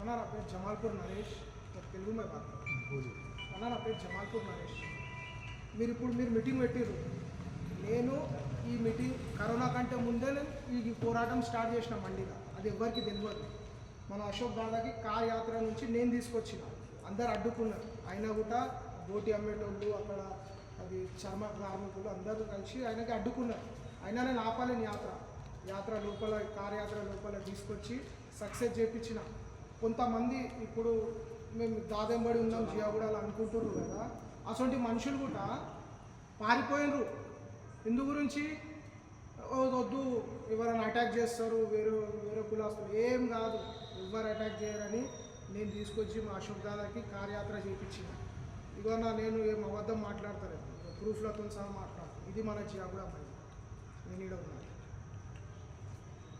అన్నా నా పేరు జమాల్పూర్ నరేష్ తెలుగు మే బాత్ అన్నా నా పేరు జమాల్పూర్ నరేష్ మీరు ఇప్పుడు మీరు మీటింగ్ పెట్టిర్రు. నేను ఈ మీటింగ్ కరోనా కంటే ముందే ఈ పోరాటం స్టార్ట్ చేసిన మండిగా. అది ఎవరికి తెలియదు మన అశోక్ దాదాకి కార్ యాత్ర నుంచి నేను తీసుకొచ్చిన. అందరు అడ్డుకున్నారు. అయినా కూడా బోటి అమ్మేటోళ్ళు అక్కడ అది చర్మ కార్మికులు అందరూ కలిసి ఆయనకి అడ్డుకున్నారు. అయినా నేను ఆపాలేని యాత్ర. యాత్ర లోపల కార్ యాత్ర లోపల తీసుకొచ్చి సక్సెస్ చేయించిన కొంతమంది ఇప్పుడు మేము దాదెంబడి ఉన్నాం జియాగూడలు అనుకుంటున్నారు కదా. అటువంటి మనుషులు కూడా పారిపోయినరు. ఇందు గురించి "ఓ, వద్దు ఎవరైనా అటాక్ చేస్తారు వేరే వేరే కులాస్తులు. ఏం కాదు ఎవరు అటాక్ చేయరని నేను తీసుకొచ్చి మా అశోక్ దాదాకి కార్యాత్ర చేయించిన ఇగో నా నేను ఏం అబద్ధం మాట్లాడతాను ప్రూఫ్లతో సహా మాట్లాడతాను ఇది మన జియాగూడ మండి నేను ఈడ ఉన్నాను.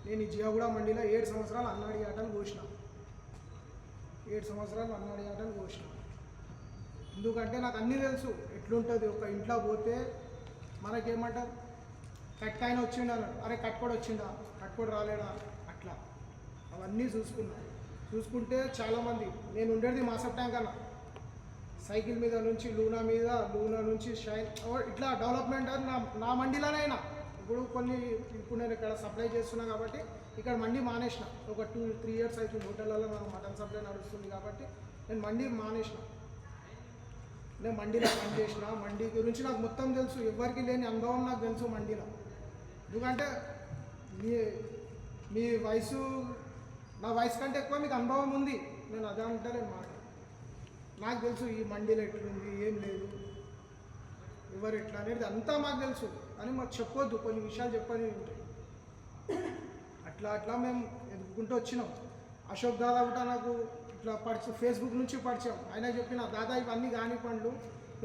నేను ఈ జియాగూడ మండిలో ఏడు సంవత్సరాలు అన్నాడి ఆటలు కోసిన. ఏడు సంవత్సరాలు అన్నాడు ఆటలు కోసిన ఎందుకంటే నాకు అన్నీ తెలుసు ఎట్లుంటుంది ఒక ఇంట్లో పోతే మనకేమంటారు? కట్కాయన వచ్చిండా అన్నాడు. అరే కట్కోడు వచ్చిందా కట్కోడు రాలేడా? అట్లా. అవన్నీ చూసుకున్నా. చూసుకుంటే చాలామంది నేను ఉండేది మాసప్ ట్యాంక్ అన్న. సైకిల్ మీద నుంచి లూనా మీద లూనా నుంచి షైన్ ఇట్లా డెవలప్మెంట్ అని నా నా మండీలోనైనా ఇప్పుడు కొన్ని ఇప్పుడు నేను ఇక్కడ సప్లై చేస్తున్నా కాబట్టి ఇక్కడ మండి మానేసిన. ఒక టూ త్రీ ఇయర్స్ అవుతుంది. హోటళ్ళలో నాకు మటన్ సప్లై నడుస్తుంది కాబట్టి నేను మండి మానేసిన. నేను మండీలో పని చేసిన. మండీ గురించి నాకు మొత్తం తెలుసు. ఎవరికి లేని అనుభవం నాకు తెలుసు మండీలో. ఎందుకంటే మీ మీ వయసు నా వయసు కంటే ఎక్కువ మీకు అనుభవం ఉంది. నేను అదే అంటలేను మాట. నాకు తెలుసు ఈ మండీలో ఎట్లుంది ఏం లేదు. ఎవరు ఎట్లా అనేది అంతా మాకు తెలుసు. అని మాకు చెప్పొద్దు. కొన్ని విషయాలు చెప్పని ఉంటాయి అట్లా అట్లా మేము ఎదుర్కొంటూ వచ్చినాం. అశోక్ దాదా కూడా నాకు ఇట్లా పరిచయం ఫేస్బుక్ నుంచి పరిచయం. ఆయన చెప్పిన దాదా ఇవన్నీ కాని పండ్లు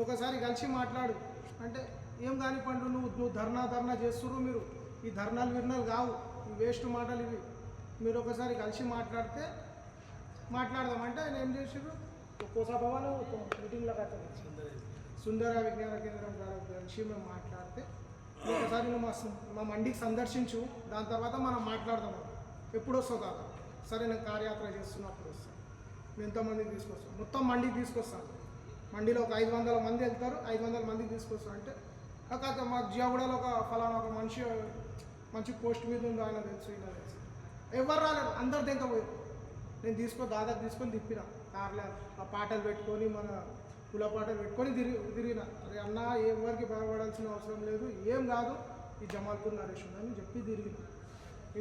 ఒకసారి కలిసి మాట్లాడు. అంటే ఏం కాని పండ్లు? నువ్వు నువ్వు ధర్నా ధర్నా చేస్తుర్రు మీరు. ఈ ధర్నాలు విర్నాలు కావు. ఈ వేస్ట్ మాటలు ఇవి. మీరు ఒకసారి కలిసి మాట్లాడితే మాట్లాడదామంటే ఆయన ఏం చేసారు కోసా భవన్ మీటింగ్లో కట్టారు సుందర విజ్ఞాన కేంద్రం గారి గురించి మేము మాట్లాడితే ఒకసారి నువ్వు మా మా మండికి సందర్శించు దాని తర్వాత మనం మాట్లాడదాం. ఎప్పుడు వస్తావు కాక సరే నేను కార్యాత్ర చేస్తున్నప్పుడు వస్తాను మేము ఎంతమందికి తీసుకొస్తాం మొత్తం మండికి తీసుకొస్తాను మండిలో ఒక ఐదు వందల మంది వెళ్తారు ఐదు వందల మందికి తీసుకొస్తాను అంటే కాక మా జియాగూడలో ఒక ఫలానా ఒక మనిషి మంచి పోస్ట్ మీద ఉందో ఆయన తెలుసు ఇలా తెలుసు. ఎవరు రాలేదు అందరు దింకపోయి నేను తీసుకో దాదాపు తీసుకొని తిప్పిన. కార్లో ఆ పాటలు పెట్టుకొని మన కుల పాటలు పెట్టుకొని తిరిగి తిరిగిన. అరే అన్న ఎవరికి భయపడాల్సిన అవసరం లేదు. ఏం కాదు ఈ జమాల్పూర్ నరేష్ అని చెప్పి తిరిగిన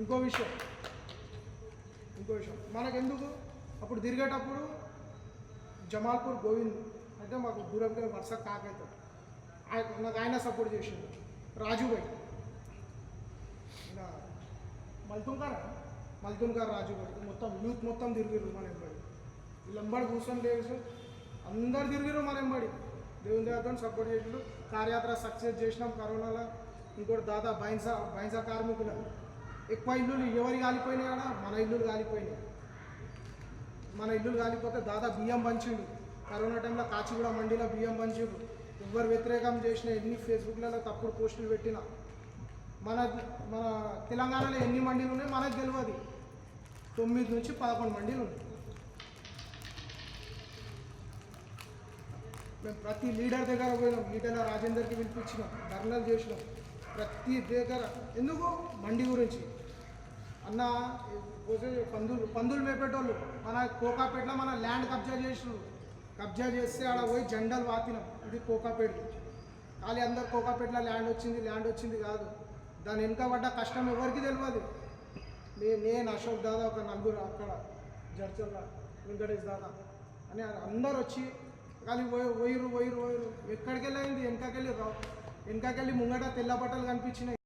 ఇంకో విషయం. ఇంకో విషయం. మనకెందుకు? అప్పుడు తిరిగేటప్పుడు జమాల్పూర్ గోవింద్ అంటే మాకు దూరంగా వరుస కాకైతాడు ఆయన నాకు ఆయన సపోర్ట్ చేసింది రాజుభాయ్ ఇలా మల్తుంకార్ మల్తుంకార్ రాజుభాయ్ మొత్తం యూత్ మొత్తం తిరిగిరు మన ఎంబడి వీళ్ళంబడి కూర్చొని లేదు అందరు తిరిగిరు మన ఎంబడి దేవుని దగ్గర సపోర్ట్ చేసిండు. కార్యాత్ర సక్సెస్ చేసినాం కరోనాలో. ఇంకోటి దాదా బైన్సా బైన్సా కార్మికులు. ఎక్కువ ఇల్లులు ఎవరి కాలిపోయినాయి కదా మన ఇల్లులు కాలిపోయినాయి. మన ఇల్లులు కాలిపోతే దాదా బియ్యం పంచిండు. కరోనా టైంలో కాచిగూడ మండీలో బియ్యం పంచిండు. ఎవరు వ్యతిరేకం చేసిన ఎన్ని ఫేస్బుక్లలో తప్పుడు పోస్టులు పెట్టిన? మన మన తెలంగాణలో ఎన్ని మండీలు ఉన్నాయి? మనకు తెలియదు తొమ్మిది నుంచి పదకొండు మండీలు ఉన్నాయి. మేము ప్రతి లీడర్ దగ్గర పోయినాం. ఈటల రాజేందర్కి వినిపించినాం ధర్నాలు చేసినాం. ప్రతి దగ్గర ఎందుకు? మండి గురించి. అన్న పందులు పందులు మేపేటోళ్ళు. మన కోకాపేటలో మన ల్యాండ్ కబ్జా చేసినారు కబ్జా చేస్తే ఆడ పోయి జెండాలు వాతినాం. ఇది కోకాపేట ఖాళీ అందరు కోకాపేటలో ల్యాండ్ వచ్చింది ల్యాండ్ వచ్చింది కాదు. దాని వెనుక పడ్డ కష్టం ఎవరికి తెలియదు మే నేను అశోక్ దాదా ఒక నలుగురు అక్కడ జడ్చల్ల వెంకటేష్ దాదా అని అందరు వచ్చి కానీ పోయిరు పోయిరు పోయిరు ఎక్కడికి వెళ్ళింది వెనకకెళ్ళి రావు వెనకకెళ్ళి ముంగట తెల్ల బట్టలు కనిపించినాయి.